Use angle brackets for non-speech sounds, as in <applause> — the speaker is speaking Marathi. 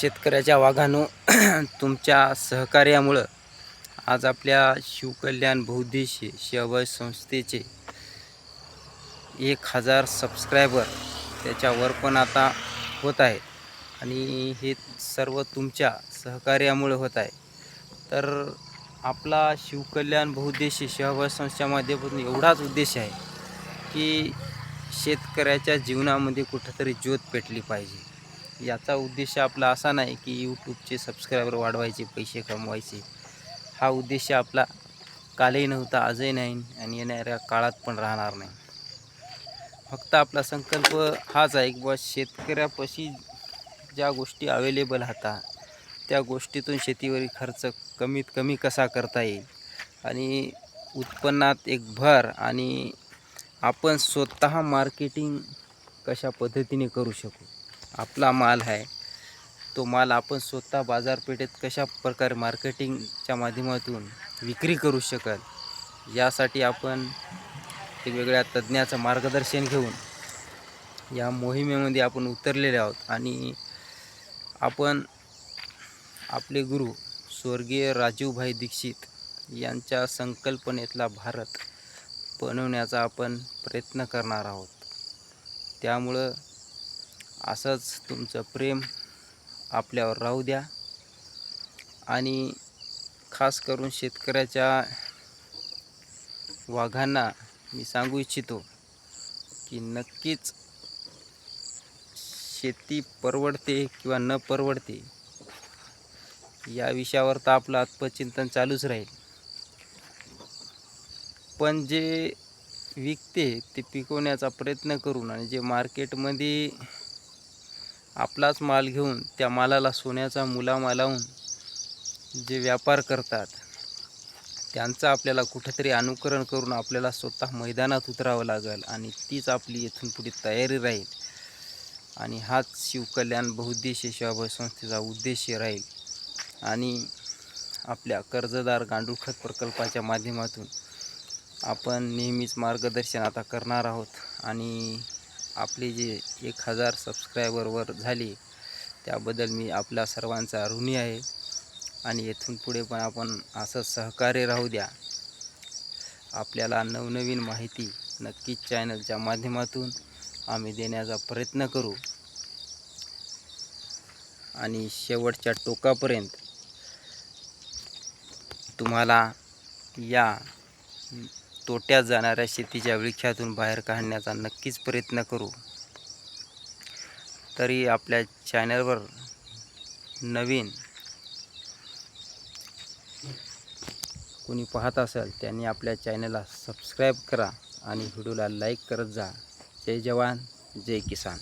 शेतकऱ्याच्या वाघानो <clears throat> तुमच्या सहकार्यामुळं आज आपल्या शिवकल्याण बहुद्देशीय सेवा संस्थेचे एक हजार सबस्क्रायबर त्याच्यावर पण आता होत आहे आणि हे सर्व तुमच्या सहकार्यामुळे होत आहे. तर आपला शिवकल्याण बहुद्देशीय सेवा संस्थेमध्ये माध्यमातून एवढाच उद्देश आहे की शेतकऱ्याच्या जीवनामध्ये कुठंतरी ज्योत पेटली पाहिजे. याचा उद्देश आपला असा नाही की यूट्यूबचे सबस्क्रायबर वाढवायचे पैसे कमवायचे. हा उद्देश आपला कालही नव्हता आजही नाही आणि येणाऱ्या काळात पण राहणार नाही. फक्त आपला संकल्प हाच आहे की बुवा शेतकऱ्यापाशी ज्या गोष्टी अवेलेबल राहतात त्या गोष्टीतून शेतीवरील खर्च कमीत कमी कसा करता येईल? आणि उत्पन्नात एक भर आणि आपण स्वतः मार्केटिंग कशा पद्धतीने करू शकू? आपला माल आहे. तो माल आपण स्वतः बाजारपेठेत कशा प्रकारे मार्केटिंगच्या माध्यमातून विक्री करू शकल यासाठी आपण वेगवेगळ्या तज्ज्ञाचं मार्गदर्शन घेऊन या मोहिमेमध्ये आपण उतरलेले आहोत. आणि आपण आपले गुरु स्वर्गीय राजीवभाई दीक्षित यांच्या संकल्पनेतला भारत बनवण्याचा आपण प्रयत्न करणार आहोत. त्यामुळं असंच तुमचं प्रेम आपल्यावर राहू द्या. आणि खास करून शेतकऱ्याच्या वाघांना मी सांगू इच्छितो की नक्कीच शेती परवडते किंवा न परवडते या विषयावर तर आपलं आत्मचिंतन चालूच राहील. पण जे विकते ते पिकवण्याचा प्रयत्न करून आणि जे मार्केटमध्ये आपलाच माल घेऊन त्या मालाला सोन्याचा मुलामा लावून जे व्यापार करतात त्यांचं आपल्याला कुठंतरी अनुकरण करून आपल्याला स्वतः मैदानात उतरावं लागेल आणि तीच आपली इथून पुढे तयारी राहील. आणि हाच शिवकल्याण बहुद्देशीय सेवाभावी संस्थेचा उद्देश राहील. आणि आपल्या कर्जदार गांडूळखत प्रकल्पाच्या माध्यमातून आपण नेहमीच मार्गदर्शन आता करणार आहोत. आणि आपले जे एक हजार सबस्क्रायबरवर झाली त्याबद्दल मी आपल्या सर्वांचा ऋणी आहे. आणि येथून पुढे पण आपण असं सहकार्य राहू द्या. आपल्याला नवनवीन माहिती नक्कीच चॅनलच्या माध्यमातून आम्ही देण्याचा प्रयत्न करू. आणि शेवटच्या टोकापर्यंत तुम्हाला या तोट्यात जाणाऱ्या शेतीच्या विळख्यातून बाहेर काढण्याचा नक्कीच प्रयत्न करू. तरी आपल्या चॅनलवर नवीन कोणी पाहत असेल त्यांनी आपल्या चॅनलला सबस्क्राईब करा आणि व्हिडिओला लाईक करत जा. जय जवान जय किसान.